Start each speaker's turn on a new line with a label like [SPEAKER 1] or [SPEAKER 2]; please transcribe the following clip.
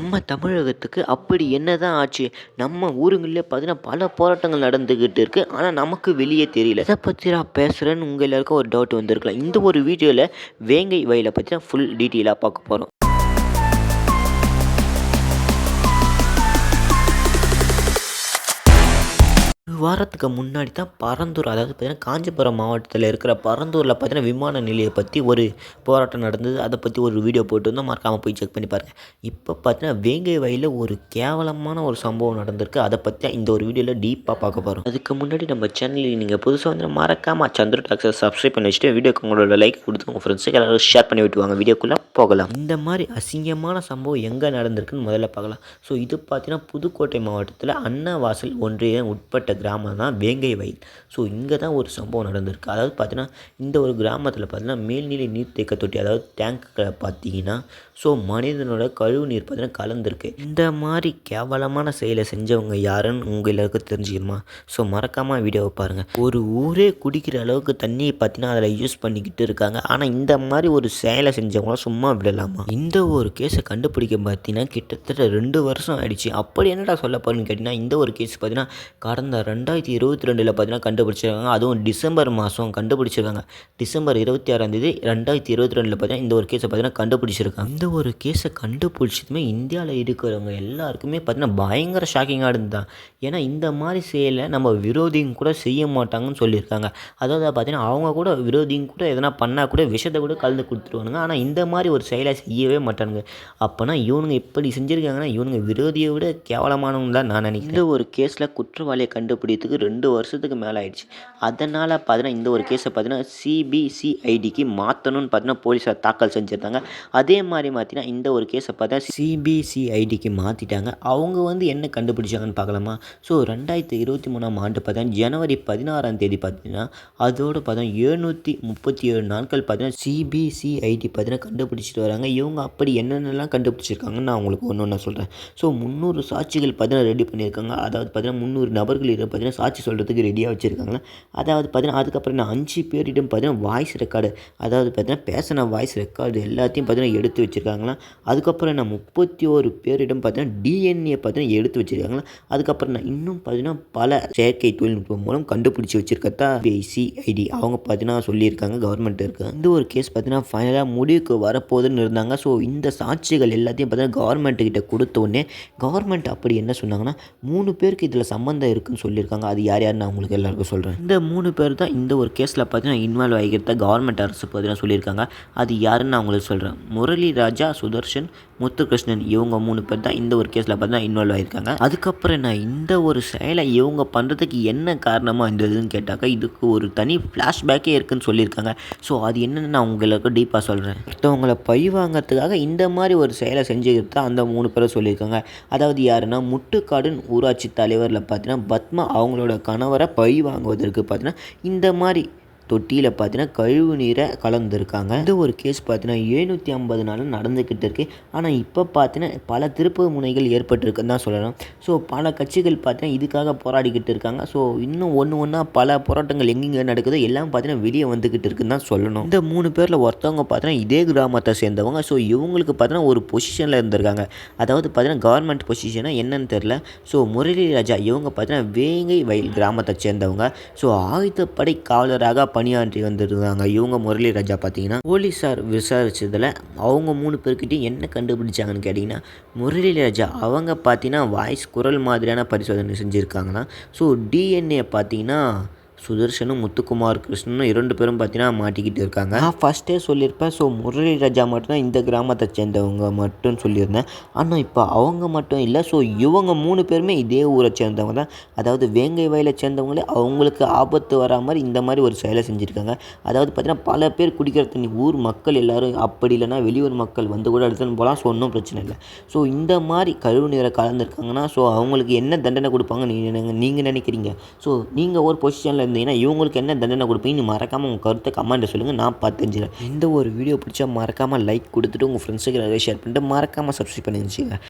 [SPEAKER 1] நம்ம தமிழகத்துக்கு அப்படி என்ன தான் ஆச்சு? நம்ம ஊருங்களில் பார்த்தீங்கன்னா பல போராட்டங்கள் நடந்துக்கிட்டு இருக்குது ஆனால் நமக்கு வெளியே தெரியல. இதை பற்றி நான் பேசுகிறேன்னு உங்கள் எல்லாருக்கும் ஒரு டவுட் வந்திருக்கலாம். இந்த ஒரு வீடியோவில் வேங்கை வயலை பற்றி தான் ஃபுல் டீட்டெயிலாக பார்க்க போகிறோம் வாரத்துக்கு முன்னாடி தான் பரந்தூர் அதாவது பார்த்தீங்கன்னா காஞ்சிபுரம் மாவட்டத்தில் இருக்கிற பரந்தூரில் பார்த்தீங்கன்னா விமான நிலையம் பற்றி ஒரு போராட்டம் நடந்தது. அதை பற்றி ஒரு வீடியோ போட்டு வந்தால் மறக்காமல் போய் செக் பண்ணி பாருங்கள் இப்போ பார்த்தீங்கன்னா வேங்கை வயலில் ஒரு கேவலமான ஒரு சம்பவம் நடந்திருக்கு. அதை பற்றி தான் இந்த ஒரு வீடியோவில் டீப்பாக பார்க்க போகிறோம் அதுக்கு முன்னாடி நம்ம சேனலில் நீங்கள் புதுசாக வந்து மறக்காமல் சந்திர டாக்ஸை சப்ஸ்கிரைப் பண்ணி வச்சுட்டு வீடியோக்கு உங்களோட லைக் கொடுத்து உங்கள் ஃப்ரெண்ட்ஸுக்கு எல்லாரும் ஷேர் பண்ணி விட்டுவாங்க வீடியோக்குள்ளே போகலாம். இந்த மாதிரி அசிங்கமான சம்பவம் எங்கே நடந்திருக்குன்னு முதல்ல பார்க்கலாம். ஸோ இது பார்த்தீங்கன்னா புதுக்கோட்டை மாவட்டத்தில் அன்னவாசல் ஒன்றியம் உட்பட்ட கிராமம் தான் வேங்கை வயல். ஸோ இங்கே தான் ஒரு சம்பவம் நடந்திருக்கு. அதாவது பார்த்தீங்கன்னா இந்த ஒரு கிராமத்தில் பார்த்தீங்கன்னா மேல்நிலை நீர்த்தேக்க தொட்டி அதாவது டேங்க்குகளை பார்த்தீங்கன்னா ஸோ மனிதனோட கழிவு நீர் பார்த்தீங்கன்னா கலந்துருக்கு. இந்த மாதிரி கேவலமான செயலை செஞ்சவங்க யாருன்னு உங்கள் எல்லாருக்கும் தெரிஞ்சுக்கணுமா? ஸோ மறக்காமல் வீடியோவை பாருங்கள் ஒரு ஊரே குடிக்கிற அளவுக்கு தண்ணியை பார்த்தீங்கன்னா அதில் யூஸ் பண்ணிக்கிட்டு இருக்காங்க. ஆனால் இந்த மாதிரி ஒரு செயலை செஞ்சவங்களாம் சும்மா விடலாமா? இந்த ஒரு கேஸை கண்டுபிடிக்க பார்த்தீங்கன்னா கிட்டத்தட்ட ரெண்டு வருஷம் ஆயிடுச்சு. அப்படி என்னடா சொல்ல போகிறேன்னு கேட்டிங்கன்னா இந்த ஒரு கேஸ் பார்த்தீங்கன்னா கடந்த ரெண்டாயிரத்தி இருபத்தி ரெண்டில் பார்த்தீங்கன்னா கண்டுபிடிச்சிருக்காங்க. அதுவும் டிசம்பர் மாதம் கண்டுபிடிச்சிருக்காங்க. டிசம்பர் இருபத்தி ஆறாம் தேதி ரெண்டாயிரத்தி இருபத்தி ரெண்டில் பார்த்தீங்கன்னா இந்த ஒரு கேஸை பார்த்தீங்கன்னா கண்டுபிடிச்சிருக்காங்க. இந்த ஒரு கேஸை கண்டுபிடிச்சதுமே இந்தியாவில் இருக்கிறவங்க எல்லாருக்குமே பார்த்தீங்கன்னா பயங்கர ஷாக்கிங்காக இருந்தது? ஏன்னா இந்த மாதிரி செயலை நம்ம விரோதியும் கூட செய்ய மாட்டாங்கன்னு சொல்லியிருக்காங்க. அதாவது பார்த்தீங்கன்னா அவங்க கூட விரோதிங்க கூட எதனா பண்ணால் கூட விஷத்தை கூட கலந்து கொடுத்துருவானுங்க. ஆனால் இந்த மாதிரி ஒரு செயலை செய்யவே மாட்டானுங்க. அப்போனா இவனுங்க இப்படி செஞ்சுருக்காங்கன்னா இவனுங்க விரோதியை விட கேவலமானவங்க தான் நான் நினைக்கிறேன். இந்த ஒரு கேஸில் குற்றவாளியை கண்டுபிடிக்கிறதுக்கு ரெண்டு வருஷத்துக்கு மேலே ஆயிடுச்சு. அதனால் பார்த்தீங்கன்னா இந்த ஒரு கேஸை பார்த்தீங்கன்னா சிபிசிஐடிக்கு மாற்றணும்னு பார்த்தீங்கன்னா போலீஸார் தாக்கல் செஞ்சுருந்தாங்க. அதே மாதிரி பார்த்தீங்கன்னா இந்த ஒரு கேஸை பார்த்தா சிபிசிஐடிக்கு மாற்றிட்டாங்க அவங்க வந்து என்ன கண்டுபிடிச்சாங்கன்னு பார்க்கலாமா? ஸோ ரெண்டாயிரத்தி இருபத்தி மூணாம் ஆண்டு பார்த்தீங்கன்னா ஜனவரி பதினாறாம் தேதி பார்த்தீங்கன்னா அதோடு பார்த்தீங்கன்னா எழுநூற்றி முப்பத்தி ஏழு நாட்கள் பார்த்தீங்கன்னா சிபிசிஐடி பார்த்தீங்கன்னா கண்டுபிடிச்சிட்டு வராங்க. இவங்க அப்படி என்னென்னலாம் கண்டுபிடிச்சிருக்காங்கன்னு நான் உங்களுக்கு ஒன்று ஒன்று சொல்கிறேன் ஸோ முந்நூறு சாட்சிகள் பார்த்தீங்கன்னா ரெடி பண்ணியிருக்காங்க. அதாவது பார்த்தீங்கன்னா முந்நூறு நபர்கள் பார்த்தீங்கன்னா சாட்சி சொல்கிறதுக்கு ரெடியாக வச்சுருக்காங்க. அதாவது பார்த்தீங்கன்னா அதுக்கப்புறம் நான் அஞ்சு பேரிடம் பார்த்தீங்கன்னா வாய்ஸ் ரெக்கார்டு அதாவது பார்த்தீங்கன்னா பேசின வாய்ஸ் ரெக்கார்டு எல்லாத்தையும் பார்த்தீங்கன்னா எடுத்து வச்சுருக்காங்களா? அதுக்கப்புறம் நான் முப்பத்தி ஒரு பேரிடம் பார்த்தீங்கன்னா டிஎன்ஏ பார்த்தீங்கன்னா எடுத்து வச்சுருக்காங்களா? அதுக்கப்புறம் நான் இன்னும் பார்த்தீங்கன்னா பல செயற்கை தொழில்நுட்பம் மூலம் கண்டுபிடிச்சி வச்சுருக்கத்தா சிஐடி அவங்க பார்த்தீங்கன்னா சொல்லியிருக்காங்க கவர்மெண்ட் இருக்குது இந்த ஒரு கேஸ் பார்த்தீங்கன்னா ஃபைனலாக முடிவுக்கு வரப்போகுதுன்னு இருந்தாங்க. ஸோ இந்த சாட்சிகள் எல்லாத்தையும் பார்த்தீங்கன்னா கவர்மெண்ட்டுக்கிட்ட கிட்ட கொடுத்த உடனே கவர்மெண்ட் அப்படி என்ன சொன்னாங்கன்னா மூணு பேருக்கு இதில் சம்மந்தம் இருக்குதுன்னு சொல்லி சொல்லியிருக்காங்க. அது யார் யார் நான் உங்களுக்கு எல்லாருக்கும் சொல்கிறேன் இந்த மூணு பேர் தான் இந்த ஒரு கேஸில் பார்த்தீங்கன்னா இன்வால்வ் ஆகிக்கிறத கவர்மெண்ட் அரசு பார்த்தீங்கன்னா சொல்லியிருக்காங்க. அது யாருன்னு நான் உங்களுக்கு சொல்கிறேன் முரளி ராஜா சுதர்ஷன் முத்துகிருஷ்ணன் இவங்க மூணு பேர் தான் இந்த ஒரு கேஸில் பார்த்தீங்கன்னா இன்வால்வ் ஆகியிருக்காங்க. அதுக்கப்புறம் நான் இந்த ஒரு செயலை இவங்க பண்ணுறதுக்கு என்ன காரணமாக இருந்ததுன்னு கேட்டாக்கா இதுக்கு ஒரு தனி ஃப்ளாஷ்பேக்கே இருக்குதுன்னு சொல்லியிருக்காங்க. ஸோ அது என்னென்னு நான் உங்களுக்கு டீப்பாக சொல்கிறேன் மற்றவங்களை பழி வாங்கிறதுக்காக இந்த மாதிரி ஒரு செயலை செஞ்சுக்கிறது தான் அந்த மூணு பேரை சொல்லியிருக்காங்க. அதாவது யாருன்னா முட்டுக்காடுன்னு ஊராட்சி தலைவரில் பார்த்தீங்கன்னா பத்மா அவங்களோட கணவரை பழி வாங்குவதற்கு பார்த்தீங்கன்னா இந்த மாதிரி தொட்டியில் பார்த்தீங்கன்னா கழிவு நீரை கலந்துருக்காங்க. இந்த ஒரு கேஸ் பார்த்தீங்கன்னா எழுநூற்றி ஐம்பது நாள் நடந்துக்கிட்டு இருக்கு. ஆனால் இப்போ பார்த்தீங்கன்னா பல திருப்பு முனைகள் ஏற்பட்டிருக்குன்னு தான் சொல்லலாம். ஸோ பல கட்சிகள் பார்த்தீங்கன்னா இதுக்காக போராடிக்கிட்டு இருக்காங்க. ஸோ இன்னும் ஒன்று ஒன்றா பல போராட்டங்கள் எங்கெங்கே நடக்குதோ எல்லாம் பார்த்தீங்கன்னா வெளியே வந்துக்கிட்டு இருக்குன்னு தான் சொல்லணும். இந்த மூணு பேரில் ஒருத்தவங்க பார்த்தீங்கன்னா இதே கிராமத்தை சேர்ந்தவங்க. ஸோ இவங்களுக்கு பார்த்தீங்கன்னா ஒரு பொசிஷனில் இருந்திருக்காங்க. அதாவது பார்த்தீங்கன்னா கவர்மெண்ட் பொசிஷனாக என்னன்னு தெரில ஸோ முரளி ராஜா இவங்க பார்த்தீங்கன்னா வேங்கை வயல் கிராமத்தை சேர்ந்தவங்க. ஸோ ஆயுதப்படை காவலராக பணியாற்றி வந்திருக்காங்க. இவங்க முரளி ராஜா பார்த்தீங்கன்னா போலீஸார் விசாரிச்சதில் அவங்க மூணு பேர்கிட்டையும் என்ன கண்டுபிடிச்சாங்கன்னு கேட்டிங்கன்னா முரளி ராஜா அவங்க பார்த்தீங்கன்னா வாய்ஸ் குரல் மாதிரியான பரிசோதனை செஞ்சுருக்காங்கன்னா ஸோ டிஎன்ஏ பார்த்தீங்கன்னா சுதர்ஷனும் முத்துக்குமார் கிருஷ்ணனும் இரண்டு பேரும் பார்த்தீங்கன்னா மாட்டிக்கிட்டு இருக்காங்க. நான் ஃபஸ்ட்டே சொல்லியிருப்பேன். ஸோ முரளி ராஜா மட்டும்தான் இந்த கிராமத்தை சேர்ந்தவங்க மட்டும் சொல்லியிருந்தேன். ஆனால் இப்போ அவங்க மட்டும் இல்லை. ஸோ இவங்க மூணு பேருமே இதே ஊரை சேர்ந்தவங்க தான். அதாவது வேங்கை வயலை சேர்ந்தவங்களே அவங்களுக்கு ஆபத்து வரா மாதிரி இந்த மாதிரி ஒரு செயலை செஞ்சுருக்காங்க. அதாவது பார்த்தீங்கன்னா பல பேர் குடிக்கிற தண்ணி. ஊர் மக்கள் எல்லோரும் அப்படி இல்லைன்னா வெளியூர் மக்கள் வந்து கூட எடுத்துன்னு போகலாம். ஸோ ஒன்றும் பிரச்சனை இல்லை. ஸோ இந்த மாதிரி கழிவு நீரை கலந்துருக்காங்கன்னா ஸோ அவங்களுக்கு என்ன தண்டனை கொடுப்பாங்க நீங்கள் நீங்கள் நினைக்கிறீங்க? ஸோ நீங்கள் ஒரு பொசிஷனில் இருந்தீங்கன்னா இவங்களுக்கு என்ன தண்டனை கொடுப்பீங்கன்னு மறக்காமல் உங்கள் கருத்தை கமெண்ட்டில் சொல்லுங்கள் நான் பார்த்து தெரிஞ்சுக்கிறேன் இந்த ஒரு வீடியோ பிடிச்சா மறக்காமல் லைக் கொடுத்துட்டு உங்கள் ஃப்ரெண்ட்ஸுக்கு நிறைய ஷேர் பண்ணிட்டு மறக்காமல் சப்ஸ்கிரைப் பண்ணி